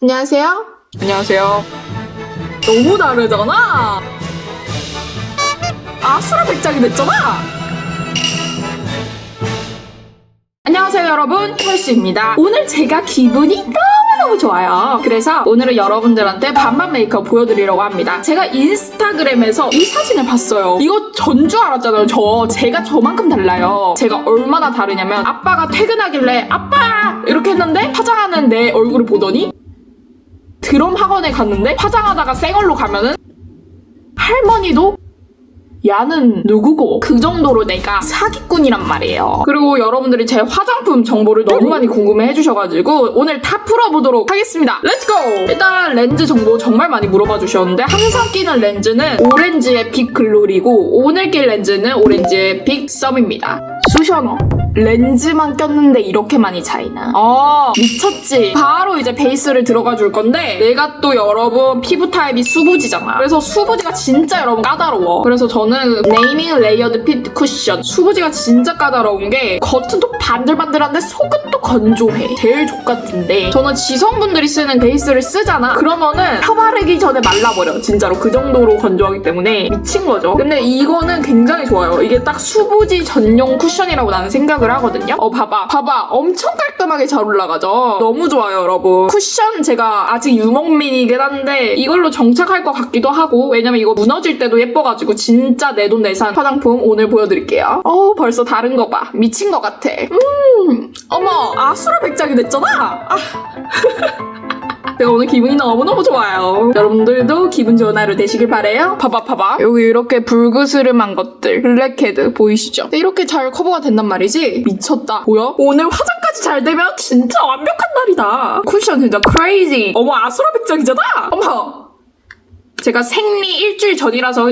안녕하세요. 안녕하세요. 너무 다르잖아. 아수라 백작이 됐잖아. 안녕하세요 여러분 펄스입니다. 오늘 제가 기분이 너무너무 좋아요. 그래서 오늘은 여러분들한테 반반 메이크업 보여드리려고 합니다. 제가 인스타그램에서 이 사진을 봤어요. 이거 전 줄 알았잖아요. 저 제가 저만큼 달라요. 제가 얼마나 다르냐면 아빠가 퇴근하길래 아빠 이렇게 했는데 화장하는 내 얼굴을 보더니 드럼 학원에 갔는데 화장하다가 쌩얼로 가면은 할머니도 야는 누구고 그 정도로 내가 사기꾼이란 말이에요. 그리고 여러분들이 제 화장품 정보를 너무 많이 궁금해 해주셔가지고 오늘 다 풀어보도록 하겠습니다. 렛츠고! 일단 렌즈 정보 정말 많이 물어봐 주셨는데 항상 끼는 렌즈는 오렌지의 빅 글로리고 오늘 낄 렌즈는 오렌지의 빅 썸입니다. 수셔너. 렌즈만 꼈는데 이렇게 많이 차이나. 아, 미쳤지. 바로 이제 베이스를 들어가 줄 건데, 내가 또 여러분 피부 타입이 수부지잖아. 그래서 수부지가 진짜 여러분 까다로워. 그래서 저는 네이밍 레이어드 핏 쿠션. 수부지가 진짜 까다로운 게, 겉은 또 반들반들한데 속은 또 건조해. 제일 족같은데. 저는 지성분들이 쓰는 베이스를 쓰잖아. 그러면은 펴 바르기 전에 말라버려. 진짜로. 그 정도로 건조하기 때문에 미친 거죠. 근데 이거는 굉장히 좋아요. 이게 딱 수부지 전용 쿠션 이라고 나는 생각을 하거든요. 어, 봐봐. 봐봐. 엄청 깔끔하게 잘 올라가죠? 너무 좋아요, 여러분. 쿠션 제가 아직 유목민이긴 한데 이걸로 정착할 것 같기도 하고 왜냐면 이거 무너질 때도 예뻐가지고 진짜 내돈내산 화장품 오늘 보여드릴게요. 어, 벌써 다른 거 봐. 미친 것 같아. 음, 어머, 아수라 백작이 됐잖아? 아. 제가 오늘 기분이 너무너무 좋아요. 여러분들도 기분 좋은 하루 되시길 바래요. 봐봐 봐봐. 여기 이렇게 불그스름한 것들 블랙헤드 보이시죠? 이렇게 잘 커버가 된단 말이지? 미쳤다. 뭐야? 오늘 화장까지 잘 되면 진짜 완벽한 날이다. 쿠션 진짜 크레이지. 어머 아수라 백작이잖아? 어머. 제가 생리 일주일 전이라서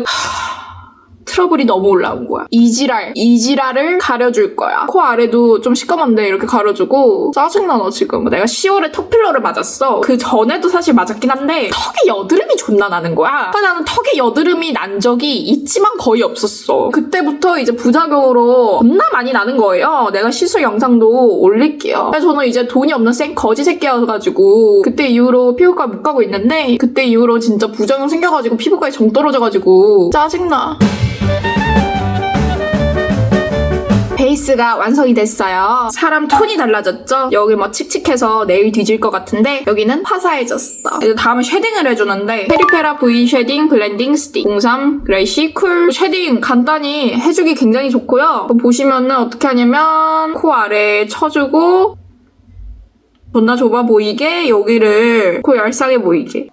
트러블이 너무 올라온 거야. 이지랄, 이지랄을 가려줄 거야. 코 아래도 좀 시꺼먼데 이렇게 가려주고 짜증나 너 지금. 내가 10월에 턱필러를 맞았어. 그 전에도 사실 맞았긴 한데 턱에 여드름이 존나 나는 거야. 근데 나는 턱에 여드름이 난 적이 있지만 거의 없었어. 그때부터 이제 부작용으로 겁나 많이 나는 거예요. 내가 시술 영상도 올릴게요. 저는 이제 돈이 없는 생 거지 새끼여가지고 그때 이후로 피부과 못 가고 있는데 그때 이후로 진짜 부작용 생겨가지고 피부과에 정 떨어져가지고 짜증나. 베이스가 완성이 됐어요. 사람 톤이 달라졌죠? 여기 뭐 칙칙해서 내일 뒤질 것 같은데 여기는 화사해졌어. 이제 다음에 쉐딩을 해주는데 페리페라 V 쉐딩 블렌딩 스틱 03 그레이시 쿨 쉐딩 간단히 해주기 굉장히 좋고요. 보시면은 어떻게 하냐면 코 아래에 쳐주고 존나 좁아 보이게 여기를 코 얄쌍해 보이게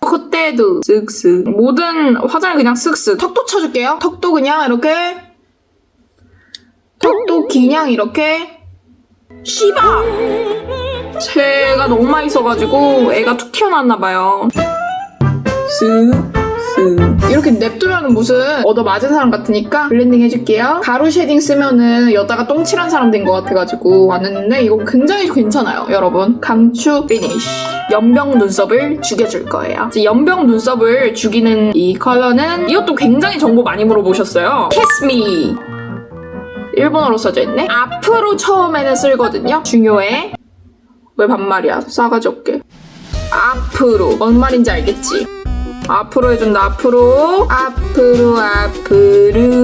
콧대도 쓱쓱 모든 화장을 그냥 쓱쓱 턱도 쳐줄게요 턱도 그냥 이렇게 턱도 그냥 이렇게? 씨바! 제가 너무 많이 써가지고 애가 툭 튀어나왔나봐요. 쓱쓱 이렇게 냅두면은 무슨 얻어 맞은 사람 같으니까 블렌딩 해줄게요. 가루 쉐딩 쓰면은 여다가 똥칠한 사람 된 것 같아가지고 안 했는데 이거 굉장히 괜찮아요 여러분. 강추 피니쉬 연병 눈썹을 죽여줄 거예요. 연병 눈썹을 죽이는 이 컬러는 이것도 굉장히 정보 많이 물어보셨어요. Me 일본어로 써져 있네. 앞으로 처음에는 쓸거든요. 중요해. 왜 반말이야? 싸가지 없게. 앞으로. 뭔 말인지 알겠지? 앞으로 해준다. 앞으로. 앞으로, 앞으로.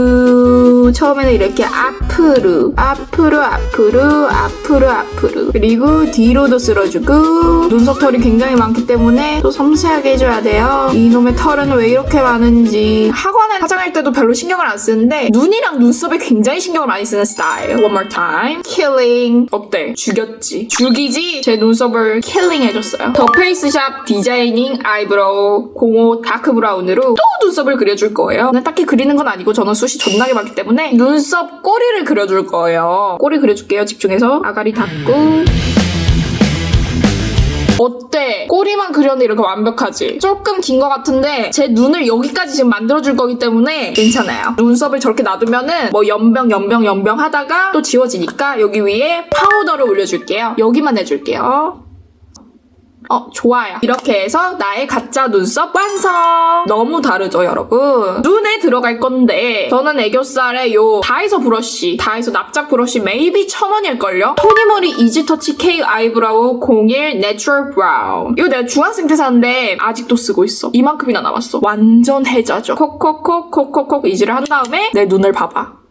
처음에는 이렇게 앞으로. 앞으로, 앞으로, 앞으로, 앞으로. 그리고 뒤로도 쓸어주고. 눈썹 털이 굉장히 많기 때문에 또 섬세하게 해줘야 돼요. 이놈의 털은 왜 이렇게 많은지. 학원에 화장할 때도 별로 신경을 안 쓰는데 눈이랑 눈썹에 굉장히 신경을 많이 쓰는 스타일. One more time. Killing. 어때? 죽였지. 죽이지? 제 눈썹을 킬링 해줬어요. 더 페이스샵 디자이닝 아이브로우 05 다크 브라운으로 또 눈썹을 그려줄 거예요. 근데 딱히 그리는 건 아니고 저는 숱이 존나게 많기 때문에 눈썹 꼬리를 그려줄 거예요. 꼬리 그려줄게요. 집중해서. 아가리 닫고. 어때? 꼬리만 그렸는데 이렇게 완벽하지? 조금 긴 것 같은데 제 눈을 여기까지 지금 만들어줄 거기 때문에 괜찮아요. 눈썹을 저렇게 놔두면은 뭐 연병 연병 연병 하다가 또 지워지니까 여기 위에 파우더를 올려줄게요. 여기만 해줄게요. 어, 좋아요. 이렇게 해서 나의 가짜 눈썹 완성! 너무 다르죠, 여러분? 눈에 들어갈 건데, 저는 애교살에 요 다이소 브러쉬, 다이소 납작 브러쉬 메이비 천 원일걸요? 토니모리 이지터치 K 아이브라우 01 내추럴 브라운. 이거 내가 중학생 때 샀는데, 아직도 쓰고 있어. 이만큼이나 남았어. 완전 해자죠. 콕콕콕, 콕콕콕 이지를 한 다음에, 내 눈을 봐봐.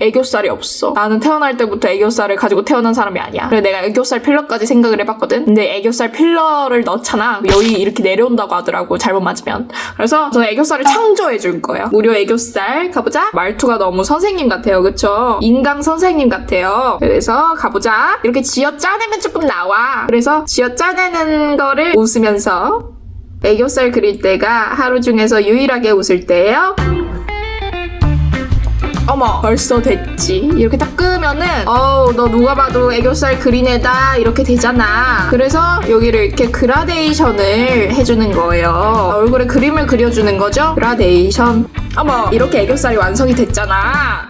애교살이 없어. 나는 태어날 때부터 애교살을 가지고 태어난 사람이 아니야. 그래 내가 애교살 필러까지 생각을 해봤거든. 근데 애교살 필러를 넣잖아. 여기 이렇게 내려온다고 하더라고. 잘못 맞으면. 그래서 저는 애교살을 창조해 줄 거예요. 무료 애교살 가보자. 말투가 너무 선생님 같아요. 그쵸? 인강 선생님 같아요. 그래서 가보자. 이렇게 쥐어 짜내면 조금 나와. 그래서 쥐어 짜내는 거를 웃으면서 애교살 그릴 때가 하루 중에서 유일하게 웃을 때예요. 어머. 벌써 됐지. 이렇게 딱 끄면은 어우 너 누가 봐도 애교살 그린 애다. 이렇게 되잖아. 그래서 여기를 이렇게 그라데이션을 해주는 거예요. 얼굴에 그림을 그려주는 거죠? 그라데이션. 어머 이렇게 애교살이 완성이 됐잖아.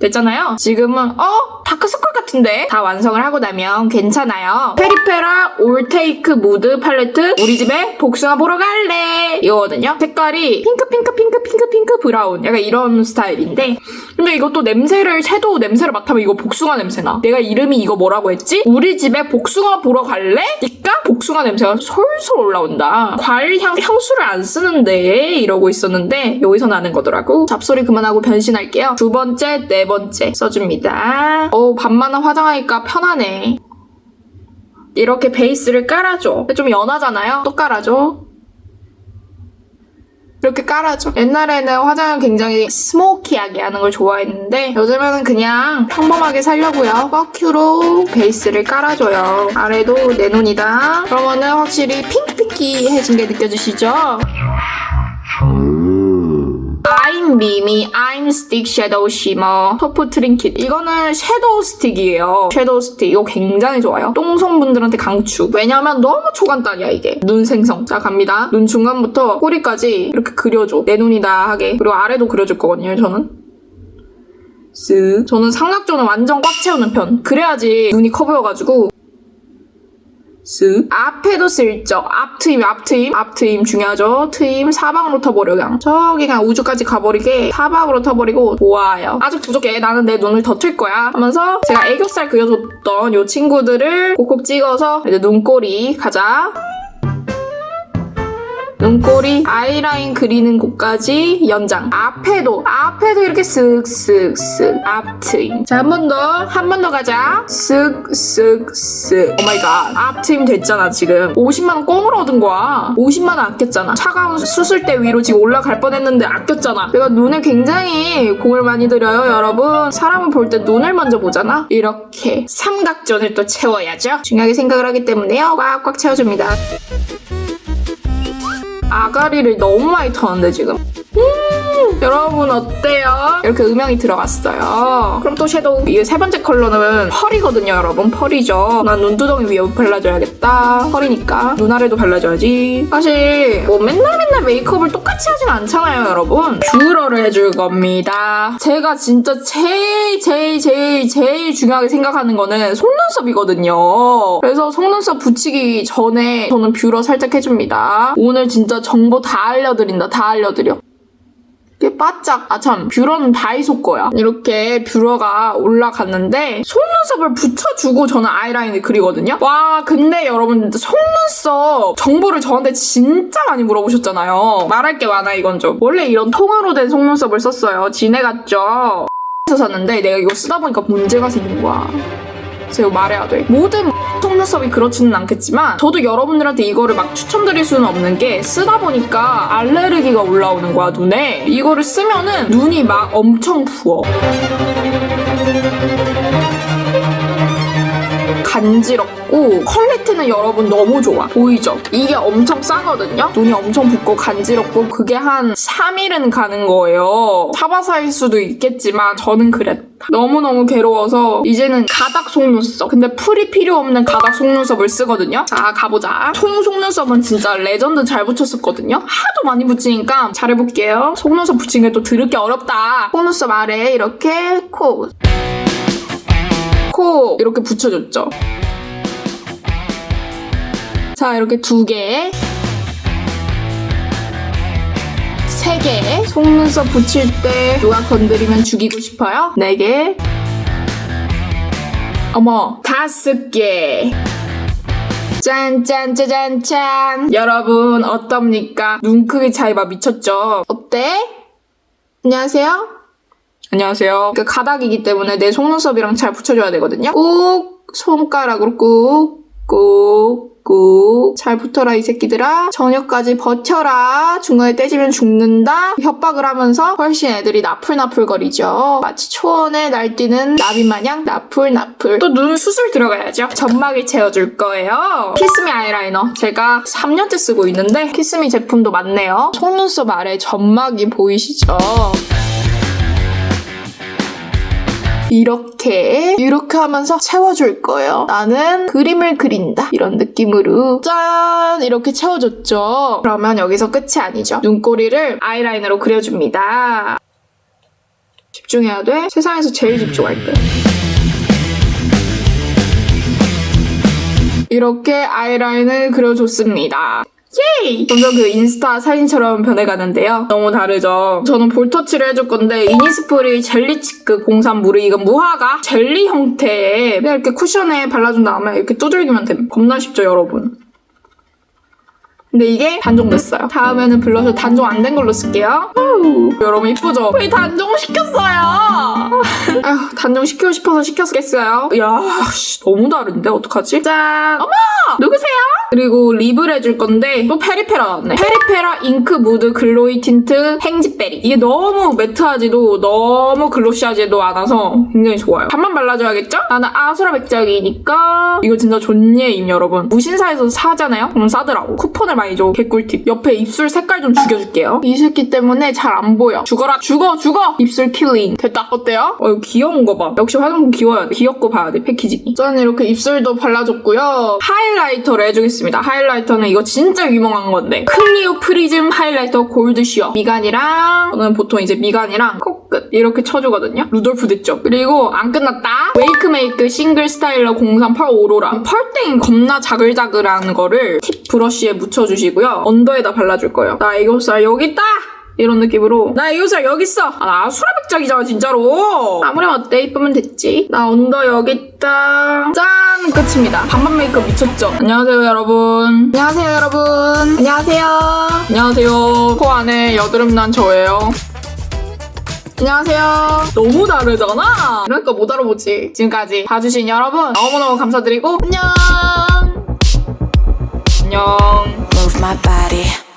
됐잖아요. 지금은 어? 다크서클 같은데 다 완성을 하고 나면 괜찮아요. 페리페라 올테이크 무드 팔레트 우리 집에 복숭아 보러 갈래 이거거든요. 색깔이 핑크 핑크 핑크 핑크 핑크 브라운 약간 이런 스타일인데 근데 이것도 냄새를 섀도우 냄새를 맡으면 이거 복숭아 냄새나. 내가 이름이 이거 뭐라고 했지? 우리 집에 복숭아 보러 갈래? 니까 복숭아 냄새가 솔솔 올라온다. 과일 향 향수를 안 쓰는데 이러고 있었는데 여기서 나는 거더라고. 잡소리 그만하고 변신할게요. 두 번째, 네 번째 써줍니다. 어 밤마다 화장하니까 편하네. 이렇게 베이스를 깔아줘. 좀 연하잖아요? 또 깔아줘. 이렇게 깔아줘. 옛날에는 화장을 굉장히 스모키하게 하는 걸 좋아했는데 요즘에는 그냥 평범하게 살려고요. 퍼큐로 베이스를 깔아줘요. 아래도 내 눈이다. 그러면은 확실히 핑크핑키해진 게 느껴지시죠? I'm 미미 I'm 스틱 섀도우 쉬머 퍼프 트린킷 이거는 섀도우 스틱이에요. 섀도우 스틱 이거 굉장히 좋아요. 똥손분들한테 강추. 왜냐면 너무 초간단이야 이게. 눈 생성. 자 갑니다. 눈 중간부터 꼬리까지 이렇게 그려줘. 내 눈이다 하게. 그리고 아래도 그려줄 거거든요 저는. 쓱. 저는 삼각존을 완전 꽉 채우는 편. 그래야지 눈이 커 보여가지고 쓱 앞에도 슬쩍. 앞트임 앞 트임 앞 트임. 중요하죠. 트임 사방으로 터버려 그냥. 저기 그냥 우주까지 가버리게 사방으로 터버리고 좋아요. 아직 부족해. 나는 내 눈을 더 틀 거야. 하면서 제가 애교살 그려줬던 요 친구들을 꼭꼭 찍어서 이제 눈꼬리 가자 눈꼬리 아이라인 그리는 곳까지 연장. 앞에도 앞에도 이렇게 쓱쓱쓱. 앞트임. 자 한 번 더 한 번 더 가자. 쓱쓱쓱. 오마이갓 앞트임 됐잖아 지금. 50만원 꽁으로 얻은 거야. 50만원 아꼈잖아. 차가운 수술대 위로 지금 올라갈 뻔했는데 아꼈잖아. 내가 눈에 굉장히 공을 많이 들여요 여러분. 사람을 볼 때 눈을 먼저 보잖아. 이렇게 삼각존을 또 채워야죠. 중요하게 생각을 하기 때문에요. 꽉꽉 채워줍니다 아가리를 너무 많이 터는데 지금. 음, 여러분 어때요? 이렇게 음영이 들어갔어요. 그럼 또 섀도우 이게 세 번째 컬러는 펄이거든요, 여러분. 펄이죠. 난 눈두덩이 위에 발라줘야겠다. 펄이니까 눈 아래도 발라줘야지. 사실 뭐 맨날 맨날 메이크업을 똑같이 하진 않잖아요, 여러분. 뷰러를 해줄 겁니다. 제가 진짜 제일 제일 제일 제일 중요하게 생각하는 거는 속눈썹이거든요. 그래서 속눈썹 붙이기 전에 저는 뷰러 살짝 해줍니다. 오늘 진짜 정보 다 알려드린다. 다 알려드려. 이게 바짝 아 참 뷰러는 다이소 거야. 이렇게 뷰러가 올라갔는데 속눈썹을 붙여주고 저는 아이라인을 그리거든요. 와 근데 여러분 속눈썹 정보를 저한테 진짜 많이 물어보셨잖아요. 말할 게 많아 이건 좀. 원래 이런 통으로 된 속눈썹을 썼어요. 진해 같죠. 샀는데 내가 이거 쓰다 보니까 문제가 생긴 거야 제가 말해야 돼. 모든 속눈썹이 그렇지는 않겠지만 저도 여러분들한테 이거를 막 추천드릴 수는 없는 게 쓰다 보니까 알레르기가 올라오는 거야 눈에. 이거를 쓰면은 눈이 막 엄청 부어. 간지럽고 퀄리티는 여러분 너무 좋아 보이죠? 이게 엄청 싸거든요? 눈이 엄청 붓고 간지럽고 그게 한 3일은 가는 거예요 타바사일 수도 있겠지만 저는 그랬다 너무너무 괴로워서 이제는 가닥 속눈썹. 근데 풀이 필요 없는 가닥 속눈썹을 쓰거든요. 자 가보자. 총 속눈썹은 진짜 레전드 잘 붙였었거든요. 하도 많이 붙이니까 잘해볼게요. 속눈썹 붙이는 게 또 드럽게 어렵다. 속눈썹 아래 이렇게 코. 코 이렇게 붙여줬죠. 자, 이렇게 두 개. 세 개. 속눈썹 붙일 때 누가 건드리면 죽이고 싶어요? 네 개. 어머, 다섯 개. 짠짠짜잔짠. 여러분, 어떻습니까? 눈 크기 차이가 미쳤죠? 어때? 안녕하세요? 안녕하세요. 그 가닥이기 때문에 내 속눈썹이랑 잘 붙여줘야 되거든요. 꾹 손가락으로 꾹, 꾹, 꾹. 잘 붙어라, 이 새끼들아. 저녁까지 버텨라. 중간에 떼지면 죽는다. 협박을 하면서 훨씬 애들이 나풀나풀거리죠. 마치 초원에 날뛰는 나비 마냥 나풀나풀. 또 눈 수술 들어가야죠. 점막을 채워줄 거예요. 키스미 아이라이너. 제가 3년째 쓰고 있는데 키스미 제품도 많네요. 속눈썹 아래 점막이 보이시죠? 이렇게 이렇게 하면서 채워줄 거예요. 나는 그림을 그린다 이런 느낌으로 짠 이렇게 채워줬죠. 그러면 여기서 끝이 아니죠. 눈꼬리를 아이라인으로 그려줍니다. 집중해야 돼. 세상에서 제일 집중할 때. 이렇게 아이라인을 그려줬습니다. 예이! 점점 그 인스타 사진처럼 변해가는데요. 너무 다르죠? 저는 볼터치를 해줄 건데 이니스프리 젤리치크 03 물이 이건 무화과 젤리 형태의 그냥 이렇게 쿠션에 발라준 다음에 이렇게 두들기면 됩니다. 겁나 쉽죠, 여러분? 근데 이게 단종됐어요. 다음에는 블러셔 단종 안 된 걸로 쓸게요. 아우, 여러분 이쁘죠? 왜 단종 시켰어요? 아휴, 단종 시키고 싶어서 시켰겠어요? 이야, 씨, 너무 다른데? 어떡하지? 짠! 어머! 누구세요? 그리고 립을 해줄 건데 또 페리페라 나왔네. 페리페라 잉크 무드 글로이 틴트 행지베리. 이게 너무 매트하지도 너무 글로시하지도 않아서 굉장히 좋아요. 반만 발라줘야겠죠? 나는 아수라 백작이니까 이거 진짜 존예임 여러분. 무신사에서 사잖아요? 그럼 싸더라고. 쿠폰을 많이 줘. 개꿀팁. 옆에 입술 색깔 좀 죽여줄게요. 이 새끼 때문에 잘 안 보여. 죽어라 죽어 죽어! 입술 킬링. 됐다. 어때요? 어 이거 귀여운 거 봐. 역시 화장품 귀여워야 돼. 귀엽고 봐야 돼. 패키징이. 짠 이렇게 입술도 발라줬고요. 하이라이터를 해주겠습니다. 하이라이터는 이거 진짜 유명한 건데 클리오 프리즘 하이라이터 골드 쉬어 미간이랑 저는 보통 이제 미간이랑 코끝 이렇게 쳐주거든요. 루돌프 됐죠. 그리고 안 끝났다. 웨이크메이크 싱글 스타일러 038 오로라 펄땡 겁나 자글자글한 거를 팁 브러쉬에 묻혀주시고요. 언더에다 발라줄 거예요. 나 애교살 여기 있다. 이런 느낌으로. 나 애교살 여기 있어. 아, 나 아수라백작이잖아 진짜로. 아무렴 어때? 이쁘면 됐지? 나 언더 여기 있다. 짠! 끝입니다. 반반 메이크업 미쳤죠? 안녕하세요 여러분. 안녕하세요 여러분. 안녕하세요. 안녕하세요. 코 안에 여드름 난 저예요. 안녕하세요. 너무 다르잖아? 그러니까 못 알아보지. 지금까지. 봐주신 여러분 너무너무 감사드리고 안녕! 안녕. move my body.